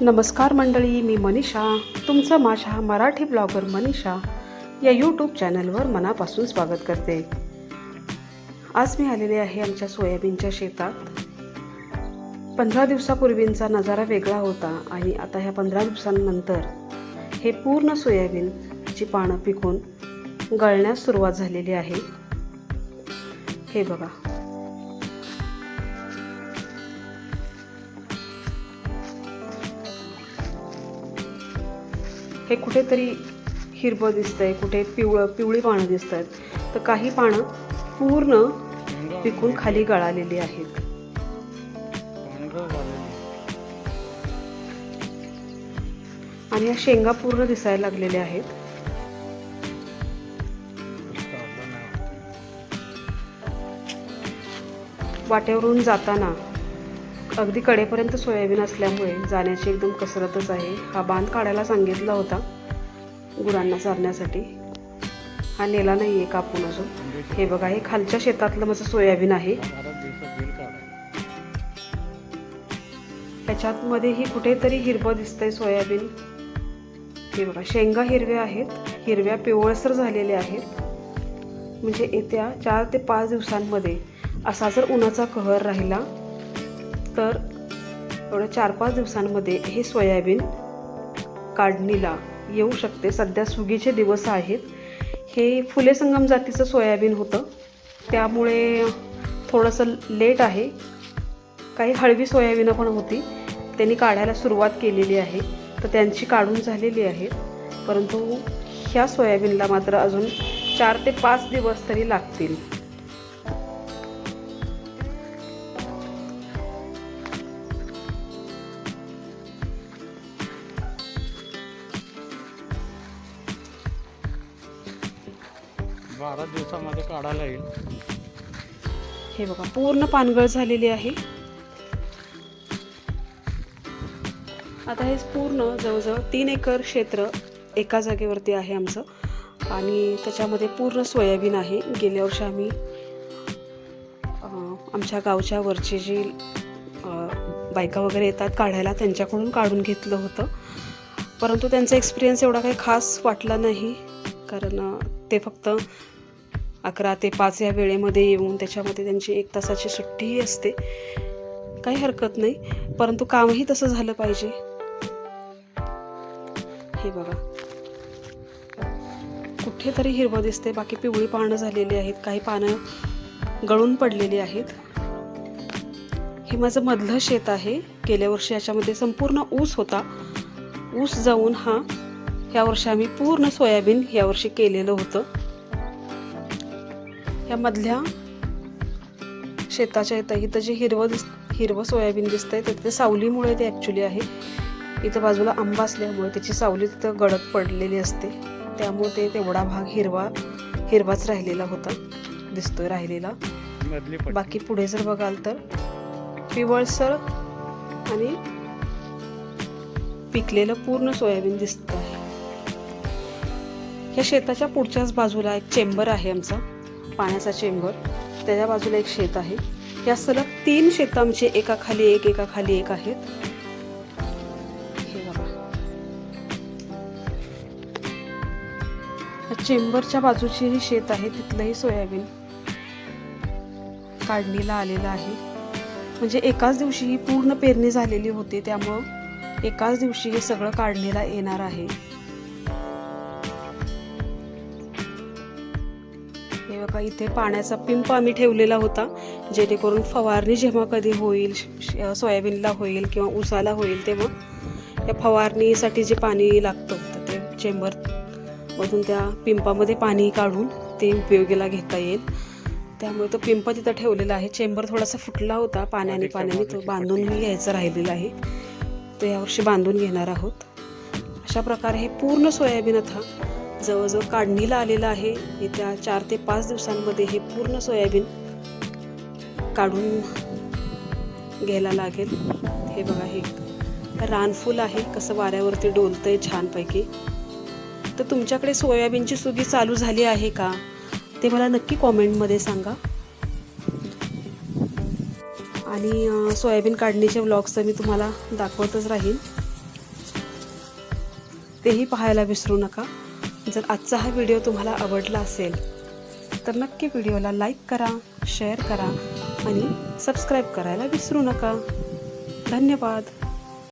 नमस्कार मंडळी मी मनीषा. तुमचं माझ्या मराठी ब्लॉगर मनीषा या यूट्यूब चॅनलवर मनापासून स्वागत करते. आज मी आलेले आहे आमच्या सोयाबीनच्या शेतात. पंधरा दिवसापूर्वींचा नजारा वेगळा होता आणि आता ह्या पंधरा दिवसांनंतर हे पूर्ण सोयाबीनची पानं पिकून गळण्यास सुरुवात झालेली आहे. हे बघा. हे कुठेतरी हिरवं दिसतंय कुठे पिवळं पिवळी पानं दिसत आहेत तर काही पानं पूर्ण पिकून खाली गळालेली आहेत. आणि या शेंगा पूर्ण दिसायला लागलेल्या आहेत. वाटेवरून जाताना अगदी कडेपर्यंत सोयाबीन असल्यामुळे जाण्याची एकदम कसरतच आहे. हा बांध काढायला सांगितला होता गुरांना चारण्यासाठी. हा नेला नाही आहे कापून अजून. हे बघा हे खालच्या शेतातलं माझं सोयाबीन आहे. त्याच्यात मध्येही कुठेतरी हिरवं दिसतंय सोयाबीन. हे बघा शेंगा हिरव्या आहेत. हिरव्या पिवळसर झालेल्या आहेत. म्हणजे येत्या चार ते पाच दिवसांमध्ये असा जर उन्हाचा कहर राहिला तर एवढ्या चार पाच दिवसांमध्ये हे सोयाबीन काढणीला येऊ शकते. सध्या सुगीचे दिवस आहेत. हे फुले संगम जातीचं सोयाबीन होतं. त्यामुळे थोडंसं लेट आहे. काही हळवी सोयाबीनं पण होती. त्यांनी काढायला सुरुवात केलेली आहे. तर त्यांची काढून झालेली आहे. परंतु ह्या सोयाबीनला मात्र अजून चार ते पाच दिवस तरी लागतील. बारा दिवसामध्ये काढायला येईल. हे बघा पूर्ण पानगळ झालेली आहे. आता हे पूर्ण जवळजवळ तीन एकर क्षेत्र एका जागेवरती आहे आमचं. आणि त्याच्यामध्ये पूर्ण सोयाबीन आहे. गेल्या वर्षी आम्ही आमच्या गावच्या वरची जी बायका वगैरे येतात काढायला त्यांच्याकडून काढून घेतलं होतं. परंतु त्यांचा एक्सपिरियन्स एवढा काही खास वाटला नाही. कारण ते फक्त अकरा ते पाच या वेळेमध्ये येऊन त्याच्यामध्ये त्यांची एक तासाची सुट्टीही असते. काही हरकत नाही परंतु कामही तसं झालं पाहिजे. हे बघा. कुठेतरी हिरवं दिसते बाकी पिवळी पानं झालेली आहेत काही पानं गळून पडलेली आहेत. हे माझं मधलं शेत आहे. गेल्या वर्षी याच्यामध्ये संपूर्ण ऊस होता. ऊस जाऊन हा ह्या वर्षी आम्ही पूर्ण सोयाबीन यावर्षी केलेलं होतं. ह्या मधल्या शेताच्या इथं इथं जे हिरवं दिस हिरवं सोयाबीन दिसतंय तर ते सावलीमुळे ते ॲक्च्युली आहे. इथं बाजूला आंबा असल्यामुळे त्याची सावली तिथं गडद पडलेली असते. त्यामुळे ते तेवढा भाग हिरवा हिरवाच राहिलेला होता. दिसतोय राहिलेला. बाकी पुढे जर बघाल तर पिवळसर आणि पिकलेलं पूर्ण सोयाबीन दिसत आहे ह्या शेताच्या पुढच्याच बाजूला एक चेंबर आहे आमचा पाण्याचा चेंबर. त्याच्या बाजूला एक शेत आहे. या सलग तीन शेत आमचे एका खाली एक एका खाली एक आहेत. हे बघा. या चेंबरच्या बाजूची ही शेत आहे तिथलंही सोयाबीन काढणीला आलेलं आहे. म्हणजे एकाच दिवशी ही पूर्ण पेरणी झालेली होती त्यामुळं एकाच दिवशी हे सगळं काढणीला येणार आहे. हे बघा इथे पाण्याचा पिंप आम्ही ठेवलेला होता जेणेकरून फवारणी जेव्हा कधी होईल सोयाबीनला होईल किंवा ऊसाला होईल तेव्हा या फवारणीसाठी जे पाणी लागतं तर ते चेंबर मधून त्या पिंपामध्ये पाणी काढून ते उपयोगीला घेता येईल. त्यामुळे तो पिंप तिथं ठेवलेला आहे. चेंबर थोडासा फुटला होता पाण्याने पाण्याने तो बांधून घ्यायचा राहिलेला आहे. तो यावर्षी बांधून घेणार आहोत. अशा प्रकारे हे पूर्ण सोयाबीन आता जवळजवळ काढणीला आलेलं आहे. येत्या चार ते पाच दिवसांमध्ये हे पूर्ण सोयाबीन काढून घ्यायला लागेल. हे बघा हे रानफूल आहे. कसं वाऱ्यावरती डोलतंय छानपैकी. तर तुमच्याकडे सोयाबीनची सुगी चालू झाली आहे का? ते मला नक्की कॉमेंटमध्ये सांगा. आणि सोयाबीन काढणीचे व्लॉग्स मी तुम्हाला दाखवतच राहीन. तेही पाहायला विसरू नका. जर आजचा हा व्हिडिओ तुम्हाला आवडला असेल तर नक्की व्हिडिओला लाईक करा शेअर करा आणि सबस्क्राईब करायला विसरू नका. धन्यवाद.